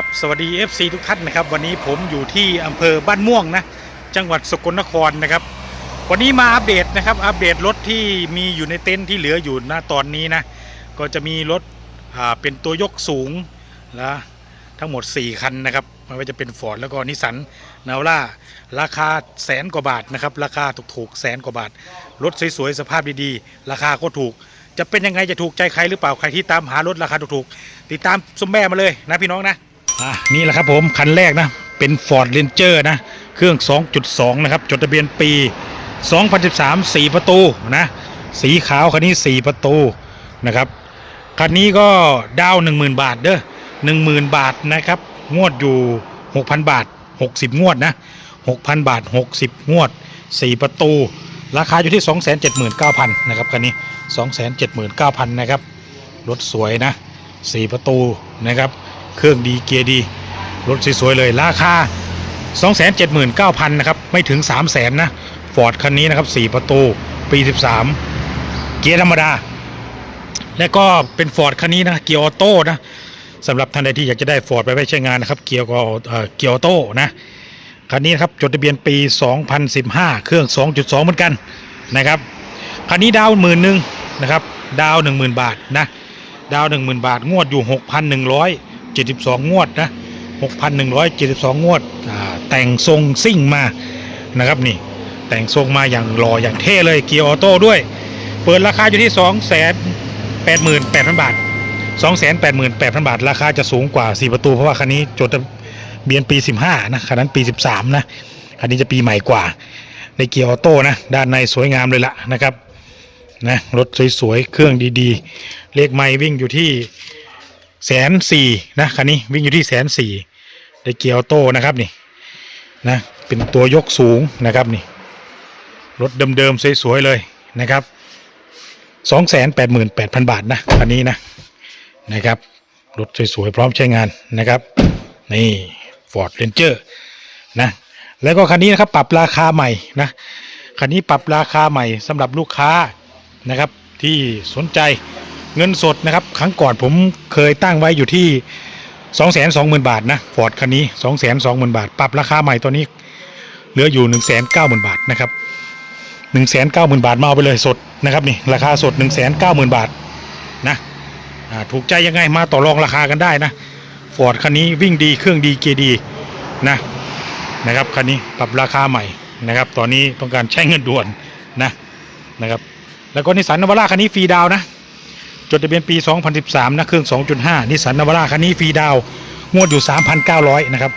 ครับสวัสดี FC ทุกท่านนะครับ วันนี้ผมอยู่ที่อำเภอบ้านม่วงนะจังหวัดสกลนครนะครับ วันนี้มาอัปเดตนะครับ อัปเดตรถที่มีอยู่ในเต็นท์ที่เหลืออยู่ณตอนนี้นะก็จะมีรถอ่าเป็นตัวยกสูงนะทั้งหมด 4 คันนะครับไม่ว่าจะเป็นฟอร์ดแล้วก็นิสสันนาวล่าราคาแสนกว่าบาทนะครับ ราคาถูกๆแสนกว่าบาท รถสวยๆสภาพดีๆ ราคาก็ถูกจะเป็นยังไงจะถูกใจใครหรือเปล่าใครที่ตามหารถราคาถูกๆติดตามสมแม่มาเลยนะพี่น้องนะ อะนี่แหละครับผมคันแรกนะเป็น Ford Ranger นะเครื่อง 2.2 นะครับ จดทะเบียนปี 2013 4 ประตูนะสีขาวคันนี้ 4 ประตูนะครับคันนี้ก็ดาว 10,000 บาทเด้อ10,000 บาทนะครับ งวดอยู่ 6,000 บาท 60 งวดนะ 6,000 บาท 60 งวด 4 ประตู ราคาอยู่ที่ 279,000 นะครับคันนี้ 279,000 นะครับรถสวยนะ 4 ประตูนะครับ เครื่องดีเกียร์ดี รถสวยๆเลยราคา 279,000นะครับ ไม่ถึง 300,000นะฟอร์ดคันนี้นะครับ 4 ประตู ปี 13 เกียร์ธรรมดา และก็เป็นฟอร์ดคันนี้นะ เกียร์ออโต้นะสำหรับท่านใดที่อยากจะได้ฟอร์ดไปไว้ใช้งานนะครับ เกียร์ก็เกียร์ออโต้นะคันนี้นะครับจดทะเบียนปี 2015 เครื่อง 2.2 เหมือนกันนะครับคันนี้ดาวหมื่นหนึ่งนะครับ ดาว10,000บาทนะ ดาว10,000บาท งวดอยู่ 6,172 งวดนะ 6,172 งวดแต่งทรงซิ่งมานะครับนี่ แต่งทรงมาอย่างหล่ออย่างเท่เลยเกียร์ออโต้ด้วย เปิดราคาอยู่ที่ 288,000 บาท 288,000 บาท ราคาจะสูงกว่า 4 ประตู เพราะว่าคันนี้จดทะเบียนปี 15 นะคันนั้นปี 13 นะคันนี้จะปีใหม่กว่า ในเกียร์ออโต้นะ ด้านในสวยงามเลยละนะครับนะรถสวยๆ เครื่องดีๆ เลขไม่วิ่งอยู่ที่ แสนสี่นะคันนี้วิ่งอยู่ที่แสนสี่ในเกียร์ออโต้นะครับนี่นะเป็นตัวยกสูงนะครับนี่รถเดิมๆสวยๆเลยนะครับสองแสนแปดหมื่นแปดพันบาทนะคันนี้นะนะครับรถสวยๆพร้อมใช้งานนะครับนี่ Ford Ranger นะแล้วก็คันนี้นะครับปรับราคาใหม่นะคันนี้ปรับราคาใหม่สำหรับลูกค้านะครับที่สนใจ เงินสดนะครับ ครั้งก่อนผมเคยตั้งไว้อยู่ที่ 2 2 0 0 0 0 บาทนะฟอร์ดคันนี้ 2 2 0 0 0 0 บาท ปรับราคาใหม่ตัวนี้ เหลืออยู่ 1 9 0 0 0 0 บาทนะครับ1 9 0 0 0 0 บาทมาเอาไปเลยสดนะครับนี่ราคาสด 1 9 0 0 0 0 บาทนะถูกใจยังไงมาต่อรองราคากันได้นะฟอร์ดคันนี้วิ่งดีเครื่องดีเกียร์ดีนะนะครับคันนี้ปรับราคาใหม่นะครับ ตอนนี้ต้องการใช้เงินด่วนนะนะครับแล้วก็นิสสันนวาร่าคันนี้ฟรีดาวนะ จดทะเบียนปี 2013 นะ เครื่อง 2.5 นิสสันนาวาร่าคันนี้ฟรีดาว งวดอยู่ 3,900 นะครับ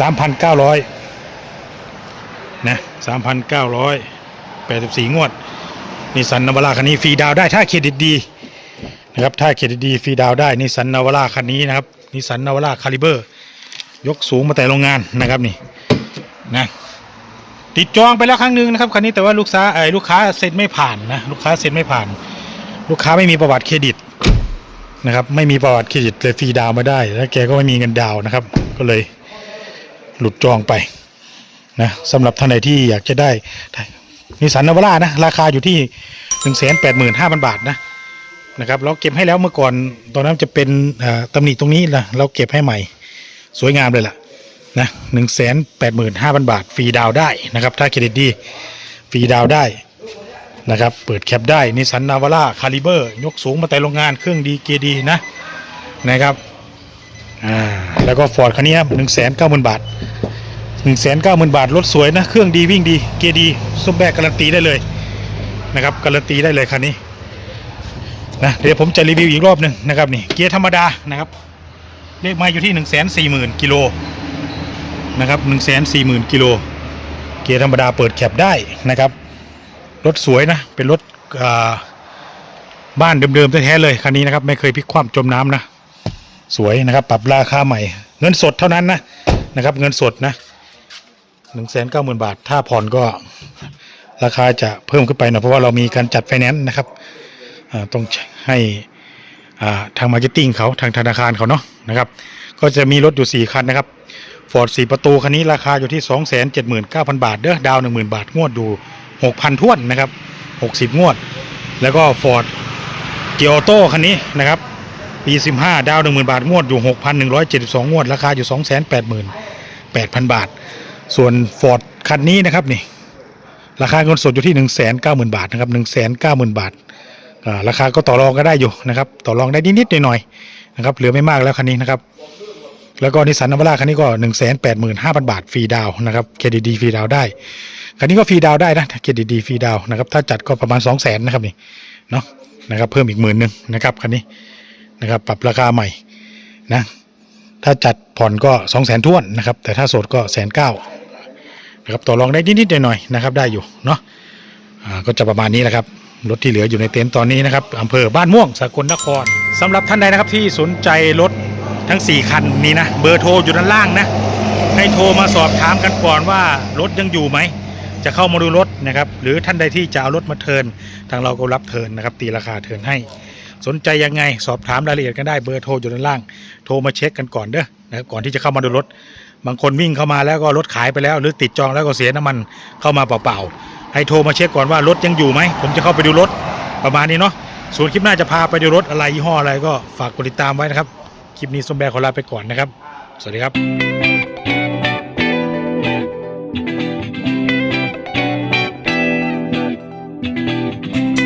3,900 นะ 3,984 งวด นิสสันนาวาร่าคันนี้ฟรีดาวได้ถ้าเครดิตดีนะครับ ถ้าเครดิตดีฟรีดาวได้ นิสสันนาวาร่าคันนี้นะครับ นิสสันนาวาร่าคาลิเบอร์ ยกสูงมาแต่โรงงานนะครับนี่ นะติดจองไปแล้วครั้งหนึ่งนะครับคันนี้แต่ว่าลูกค้าไอ้ลูกค้าเซ็นไม่ผ่านนะลูกค้าเซ็นไม่ผ่าน ลูกค้าไม่มีประวัติเครดิตนะครับ ไม่มีประวัติเครดิตเลยฟรีดาวมาได้ แล้วแกก็ไม่มีเงินดาวนะครับ ก็เลยหลุดจองไปนะสำหรับท่านใดที่อยากจะได้นิสสันนาวร่านะราคาอยู่ที่หนึ่งแสนแปดหมื่นห้าพันบาทนะนะครับเราเก็บให้แล้วเมื่อก่อนตอนนั้นจะเป็นเอ่อตำหนิตรงนี้นะเราเก็บให้ใหม่สวยงามเลยล่ะนะหนึ่งแสนแปดหมื่นห้าพันบาทฟรีดาวได้นะครับ ถ้าเครดิตดีฟรีดาวได้ นะครับเปิดแคปได้นิสันนาวาร่าคาลิเบอร์ยกสูงมาแต่โรงงานเครื่องดีเกียร์ดีนะนะครับอ่าแล้วก็ฟอร์ดคันนี้หนึ่งแสนเก้าหมื่นบาทหนึ่งแสนเก้าหมื่นบาทรถสวยนะเครื่องดีวิ่งดีเกียร์ดีซุ้มแบกการันตีได้เลยนะครับการันตีได้เลยคันนี้นะเดี๋ยวผมจะรีวิวอีกรอบหนึ่งนะครับนี่เกียร์ธรรมดานะครับเลขมาอยู่ที่หนึ่งแสนสี่หมื่นกิโลนะครับหนึ่งแสนสี่หมื่นกิโลเกียร์ธรรมดาเปิดแคปได้นะครับ รถสวยนะ เป็นรถบ้านเดิมๆแท้ๆเลยคันนี้นะครับ ไม่เคยพลิกคว่ำจมน้ำนะ สวยนะครับ ปรับราคาใหม่ เงินสดเท่านั้นนะนะครับ เงินสดนะหนึ่งแสนเก้าหมื่นบาท ถ้าผ่อนก็ราคาจะเพิ่มขึ้นไปนะเพราะว่าเรามีการจัดไฟแนนซ์นะครับต้องให้ทางมาร์เก็ตติ้งเขาทางธนาคารเขาเนาะนะครับ ก็จะมีรถอยู่ 4 คันนะครับฟอร์ด4ประตูคันนี้ราคาอยู่ที่ 2 7 9 0 0 0 บาทเด้อดาว 10,000 บาท งวดดู 6,000ท้วนนะครับ60งวด แล้วก็ฟอร์ดเกียร์ออโต้คันนี้นะครับ ปี15ดาว10,000บาทงวดอยู่6,172งวด ราคาอยู่288,000บาท ส่วน Ford คันนี้นะครับนี่ราคาเงินสดอยู่ที่190,000บาทนะครับ190,000บาทอ่าราคาก็ต่อรองก็ได้อยู่นะครับ ต่อรองได้นิดๆหน่อยๆนะครับเหลือไม่มากแล้วคันนี้นะครับ แล้วก็นิสสันนาวาร่าคันนี้ก็ 185,000 บาทฟรีดาวนะครับเครดิตดีฟรีดาวได้ คันนี้ก็ฟรีดาวได้นะเครดิตดีฟรีดาวนะครับถ้าจัดก็ประมาณ 200,000นะครับนี่เนาะนะครับเพิ่มอีกหมื่นหนึ่งนะครับคันนี้นะครับปรับราคาใหม่นะถ้าจัดผ่อนก็สองแสนท้วนนะครับแต่ถ้าโสดก็แสนเก้านะครับต่อรองได้นิดๆหน่อยๆนะครับได้อยู่เนาะอ่าก็จะประมาณนี้แหละครับรถที่เหลืออยู่ในเต็นท์ตอนนี้นะครับอำเภอบ้านม่วงสกลนครสำหรับท่านใดนะครับที่สนใจรถ ทั้ง 4 คันนี้นะ เบอร์โทรอยู่ด้านล่างนะ ให้โทรมาสอบถามกันก่อนว่ารถยังอยู่ไหม จะเข้ามาดูรถนะครับ หรือท่านใดที่จะเอารถมาเทินทางเราก็รับเทินนะครับ ตีราคาเทินให้ สนใจยังไงสอบถามรายละเอียดกันได้เบอร์โทรอยู่ด้านล่าง โทรมาเช็คกันก่อนเด้อนะครับก่อนที่จะเข้ามาดูรถ บางคนวิ่งเข้ามาแล้วก็รถขายไปแล้ว หรือติดจองแล้วก็เสียน้ำมันเข้ามาเปล่าๆ ให้โทรมาเช็คก่อนว่ารถยังอยู่ไหมผมจะเข้าไปดูรถประมาณนี้เนาะส่วนคลิปหน้าจะพาไปดูรถอะไรยี่ห้ออะไรก็ฝากกดติดตามไว้นะครับ คลิปนี้สมแบร์ขอลาไปก่อนนะครับ สวัสดีครับ